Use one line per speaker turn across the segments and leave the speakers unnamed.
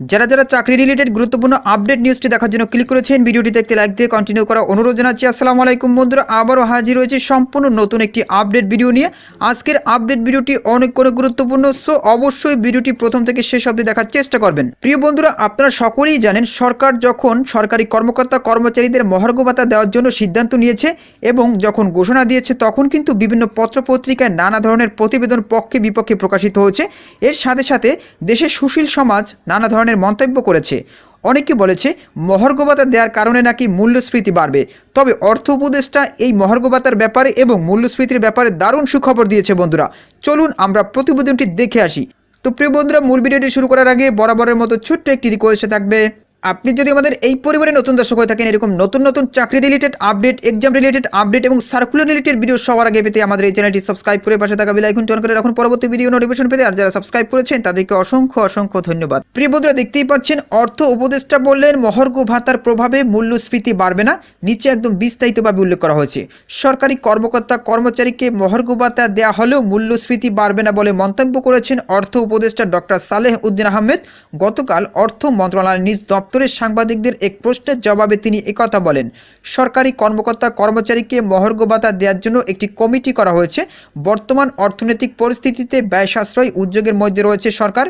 যারা যারা চাকরি রিলেটেড গুরুত্বপূর্ণ আপডেট নিউজটি দেখার জন্য ক্লিক করেছেন ভিডিওটি দেখতে লাইক দিয়ে কন্টিনিউ করা অনুরোধ জানাচ্ছি। আসসালামু আলাইকুম বন্ধুরা, আবারও হাজির হয়েছে সম্পূর্ণ নতুন একটি আপডেট ভিডিও নিয়ে। আজকের আপডেট ভিডিওটি অনেক করে গুরুত্বপূর্ণ সো অবশ্যই ভিডিওটি প্রথম থেকে শেষ অবধি দেখার চেষ্টা করবেন। প্রিয় বন্ধুরা, আপনারা সকলেই জানেন, সরকার যখন সরকারি কর্মকর্তা, কর্মচারীদের মহার্ঘ ভাতা দেওয়ার জন্য সিদ্ধান্ত নিয়েছে এবং যখন ঘোষণা দিয়েছে, তখন কিন্তু বিভিন্ন পত্রপত্রিকায় নানা ধরনের প্রতিবেদন পক্ষে বিপক্ষে প্রকাশিত হয়েছে। এর সাথে সাথে দেশের সুশীল সমাজ নানা ধরনের মন্তব্য করেছে। অনেকে বলেছে মহার্ঘ ভাতা দেওয়ার কারণে নাকি মূল্যস্ফীতি বাড়বে। তবে অর্থ উপদেষ্টা এই মহার্ঘ ভাতার ব্যাপারে এবং মূল্যস্ফীতির ব্যাপারে দারুণ সুখবর দিয়েছে বন্ধুরা। চলুন আমরা প্রতিবেদনটি দেখে আসি। তো প্রিয় বন্ধুরা, মূল ভিডিওটি শুরু করার আগে বরাবরের মতো ছোট্ট একটি রিকোয়েস্ট থাকবে। আপনি যদি আমাদের এই পরিবারে নতুন দর্শক হয়ে থাকেন, এরকম নতুন নতুন চাকরি related update exam related update এবং সার্কুলার রিলেটেড ভিডিও সবার আগে পেতে আমাদের এই চ্যানেলটি সাবস্ক্রাইব করে পাশে থাকা বেলাইকন টন করে রাখুন। পরবর্তী ভিডিও নোটিফিকেশন পেতে আর যারা সাবস্ক্রাইব করেছেন, তাদেরকে অসংখ্য অসংখ্য ধন্যবাদ। প্রিয় বন্ধুরা, দেখতেই পাচ্ছেন, অর্থ উপদেষ্টা বললেন মহর্ঘ ভাতার প্রভাবে মূল্যস্ফীতি বাড়বে না, নিচে একদম বিস্তারিতভাবে উল্লেখ করা হয়েছে। সরকারি কর্মকর্তা কর্মচারীকে মহর্ঘ ভাতা দেওয়া হলেও মূল্যস্ফীতি বাড়বে না বলে মন্তব্য করেছেন অর্থ উপদেষ্টা ডক্টর সালেহ উদ্দিন আহমেদ। গতকাল অর্থ মন্ত্রণালয়ের নিজ দপ্তরের সাংবাদিকদের এক প্রশ্নের জবাবে তিনি একথা বলেন, সরকারি কর্মকর্তা কর্মচারীকে মহর্ঘ ভাতা দেওয়ার জন্য একটি কমিটি করা হয়েছে। বর্তমান অর্থনৈতিক পরিস্থিতিতে ব্যয় সাশ্রয় উদ্যোগের মধ্যে রয়েছে সরকার।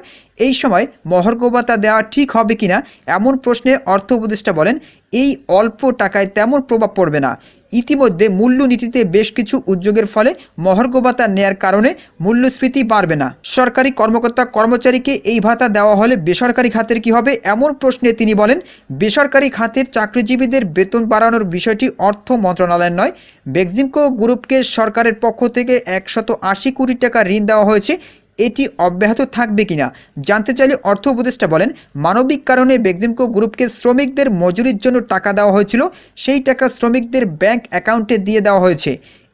এই সময় মহর্ঘ ভাতা দেওয়া ঠিক হবে কিনা এমন প্রশ্নে অর্থ উপদেষ্টা বলেন, এই অল্প টাকায় তেমন প্রভাব পড়বে না। ইতিমধ্যে মূল্যনীতিতে বেশ কিছু উদ্যোগের ফলে মহর্ঘ ভাতা নেয়ার কারণে মূল্যস্ফীতি বাড়বে না। সরকারি কর্মকর্তা কর্মচারীকে এই ভাতা দেওয়া হলে বেসরকারি খাতের কি হবে এমন প্রশ্নে তিনি বলেন, বেসরকারি খাতের চাকরিজীবীদের বেতন বাড়ানোর বিষয়টি অর্থ মন্ত্রণালয়ের নয়, বেক্সিমকো গ্রুপকে সরকারের পক্ষ থেকে একশত আশি কোটি টাকা ঋণ দেওয়া হয়েছে। এটি অব্যাহত থাকবে কিনা জানতে চাইলে অর্থ উপদেষ্টা বলেন, মানবিক কারণে বেক্সিমকো গ্রুপকে শ্রমিকদের মজুরির জন্য টাকা দেওয়া হয়েছিল, সেই টাকা শ্রমিকদের ব্যাংক অ্যাকাউন্টে দিয়ে দেওয়া হয়েছে।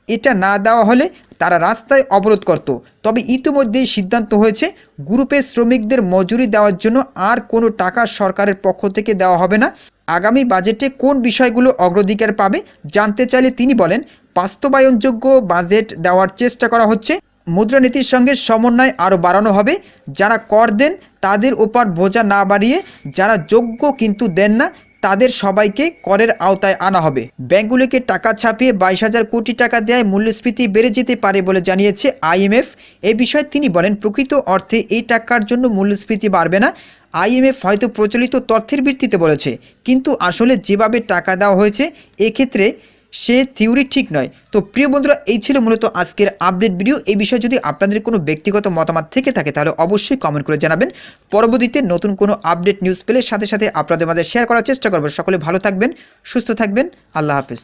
এটা না দেওয়া হলে তারা রাস্তায় অবরোধ করত। তবে ইতিমধ্যেই সিদ্ধান্ত হয়েছে, গ্রুপে শ্রমিকদের মজুরি দেওয়ার জন্য আর কোনো টাকা সরকারের পক্ষ থেকে দেওয়া হবে না। আগামী বাজেটে কোন বিষয়গুলো অগ্রাধিকার পাবে জানতে চাইলে তিনি বলেন, বাস্তবায়নযোগ্য বাজেট দেওয়ার চেষ্টা করা হচ্ছে। মুদ্রানীতির সঙ্গে সমন্বয় আরও বাড়ানো হবে। যারা কর দেন, তাদের ওপর বোঝা না বাড়িয়ে যারা যোগ্য কিন্তু দেন না, তাদের সবাইকে করের আওতায় আনা হবে। ব্যাংকগুলিকে টাকা ছাপিয়ে বাইশ হাজার কোটি টাকা দেয় মূল্যস্ফীতি বেড়ে যেতে পারে বলে জানিয়েছে আইএমএফ। এ বিষয়ে তিনি বলেন, প্রকৃত অর্থে এই টাকার জন্য মূল্যস্ফীতি বাড়বে না। আইএমএফ হয়তো প্রচলিত তথ্যের ভিত্তিতে বলেছে, কিন্তু আসলে যেভাবে টাকা দেওয়া হয়েছে, এক্ষেত্রে সে থিওরি ঠিক নয়। তো প্রিয় বন্ধুরা, এই ছিল মূলত আজকের আপডেট ভিডিও এই বিষয়ে যদি আপনাদের কোনো ব্যক্তিগত মতামত থেকে থাকে, তাহলে অবশ্যই কমেন্ট করে জানাবেন। পরবর্তীতে নতুন কোনো আপডেট নিউজ পেলে সাথে সাথে আপনাদের মাঝে শেয়ার করার চেষ্টা করব। সকলে ভালো থাকবেন, সুস্থ থাকবেন। আল্লাহ হাফেজ।